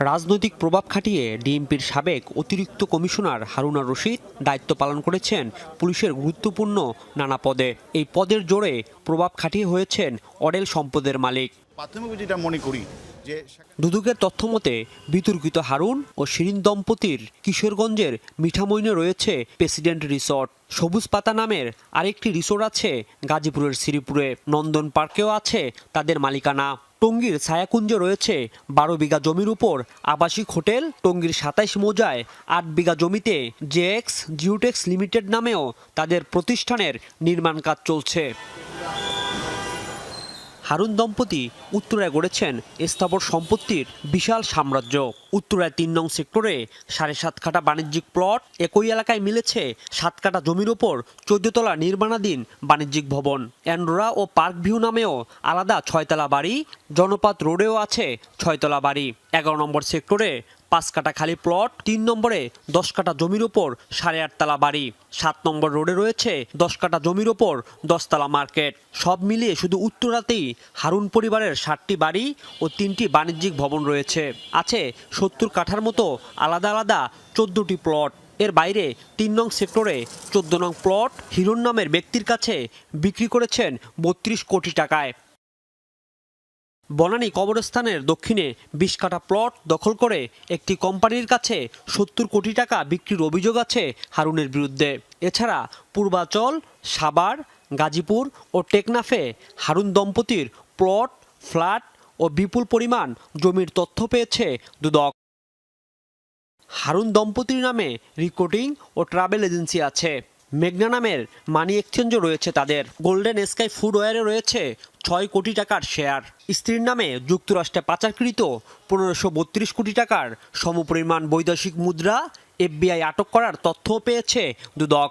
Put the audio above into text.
রাজনৈতিক প্রভাব খাটিয়ে ডিএমপির সাবেক অতিরিক্ত কমিশনার হারুনা রশিদ দায়িত্ব পালন করেছেন পুলিশের গুরুত্বপূর্ণ নানা পদে। এই পদের জোরে প্রভাব খাটিয়ে হয়েছেন অডেল সম্পদের মালিক। প্রাথমিক যেটা মনে করি দুদকের তথ্য মতে বিতর্কিত হারুন ও শিরিন দম্পতির কিশোরগঞ্জের মিঠামইনে রয়েছে প্রেসিডেন্ট রিসর্ট। সবুজ পাতা নামের আরেকটি রিসোর্ট আছে গাজীপুরের শ্রীপুরে। নন্দন পার্কেও আছে তাদের মালিকানা। টঙ্গীর ছায়াকুঞ্জ রয়েছে। বারো বিঘা জমির উপর আবাসিক হোটেল, টঙ্গীর সাতাইশ মোজায় আট বিঘা জমিতে জেএক্স জিওটেক্স লিমিটেড নামেও তাদের প্রতিষ্ঠানের নির্মাণ কাজ চলছে। হারুন দম্পতি উত্তরায় গড়েছেন স্থাবর সম্পত্তির বিশাল সাম্রাজ্য। উত্তরায় তিন নং সেক্টরে সাড়ে সাত কাটা বাণিজ্যিক প্লট একই এলাকায় মিলেছে সাত কাটা জমির ওপর চোদ্দতলা নির্মাণাধীন বাণিজ্যিক ভবন। অ্যান্ড্রোরা ও পার্ক ভিউ নামেও আলাদা ছয়তলা বাড়ি জনপাত রোডেও আছে ছয়তলা বাড়ি। এগারো নম্বর সেক্টরে পাঁচ কাটা খালি প্লট, তিন নম্বরে দশ কাটা জমির ওপর সাড়ে আটতলা বাড়ি, সাত নম্বর রোডে রয়েছে দশ কাটা জমির ওপর দশতলা মার্কেট। সব মিলিয়ে শুধু উত্তরাতেই হারুন পরিবারের ষাটটি বাড়ি ও তিনটি বাণিজ্যিক ভবন রয়েছে। আছে সত্তর কাঠার মতো আলাদা আলাদা চোদ্দটি প্লট। এর বাইরে তিন নং সেক্টরে চোদ্দ নং প্লট হিরণ নামের ব্যক্তির কাছে বিক্রি করেছেন বত্রিশ কোটি টাকায়। বনানী কবরস্থানের দক্ষিণে বিশ কাটা প্লট দখল করে একটি কোম্পানির কাছে সত্তর কোটি টাকা বিক্রির অভিযোগ আছে হারুনের বিরুদ্ধে। এছাড়া পূর্বাচল সাবার গাজীপুর ও টেকনাফে হারুন দম্পতির প্লট, ফ্ল্যাট ও বিপুল পরিমাণ জমির তথ্য পেয়েছে দুদক। হারুন দম্পতির নামে রিক্রুটিং ও ট্রাভেল এজেন্সি আছে। মেঘনা নামের মানি এক্সচেঞ্জও রয়েছে তাদের। গোল্ডেন স্কাই ফুডওয়্যারে রয়েছে ছয় কোটি টাকার শেয়ার স্ত্রীর নামে যুক্তরাষ্ট্রে পাচারকৃত পনেরোশো বত্রিশ কোটি টাকার সমপরিমাণ বৈদেশিক মুদ্রা এফবিআই আটক করার তথ্যও পেয়েছে দুদক।